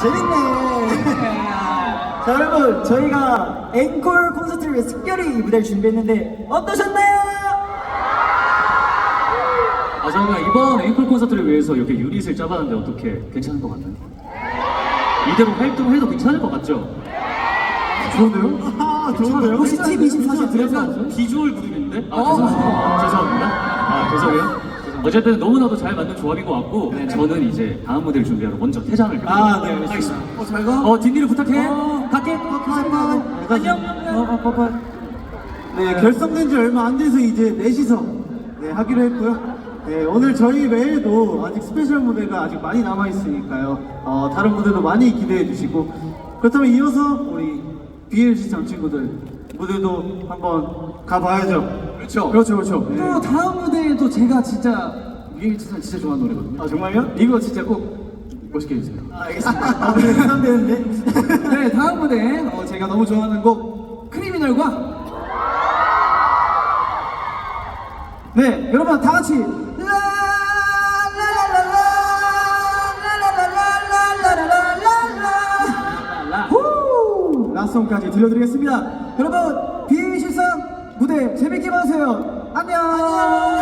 재밌네. 자 여러분 저희가 앵콜 콘서트를 위해 특별히 이 무대를 준비했는데 어떠셨나요? 아 저희가 이번 앵콜 콘서트를 위해서 이렇게 유닛을 짜봤는데 어떻게 괜찮은 것 같나요? 이대로 활동해도 괜찮을 것 같죠? 좋은데요? 아 좋은데요? 혹시 팀 24시 들었나요? 비주얼 그룹인데? 아 죄송합니다. 죄송합니다. 아. 어쨌든 너무나도 잘 맞는 조합인 것 같고 저는 이제 다음 무대를 준비하러 먼저 퇴장을 아, 네, 알겠습니다. 어, 잘 가. 어, 뒷일을 부탁해. 갈게. 안녕. 네, 결성된 지 얼마 안 돼서 이제 넷이서 네, 하기로 했고요. 네, 오늘 저희 외에도 아직 스페셜 무대가 아직 많이 남아 있으니까요. 어, 다른 무대도 많이 기대해 주시고 그렇다면 이어서 우리 BLC 장 친구들 무대도 한번 가봐야죠. 그렇죠. 그렇죠, 그렇죠. 네. 또 다음 무대에도 제가 진짜 유일치산 진짜 좋아하는 노래거든요. 아 정말요? 이거 진짜 꼭 멋있게 해주세요. 아, 알겠습니다. 아, 네, 부담되는데. 네, 다음 무대 어, 제가 너무 좋아하는 곡 크리미널과 네, 여러분 다 같이 후! 라송까지 들려드리겠습니다. 여러분 비실상 무대 재밌게 봐주세요. 안녕.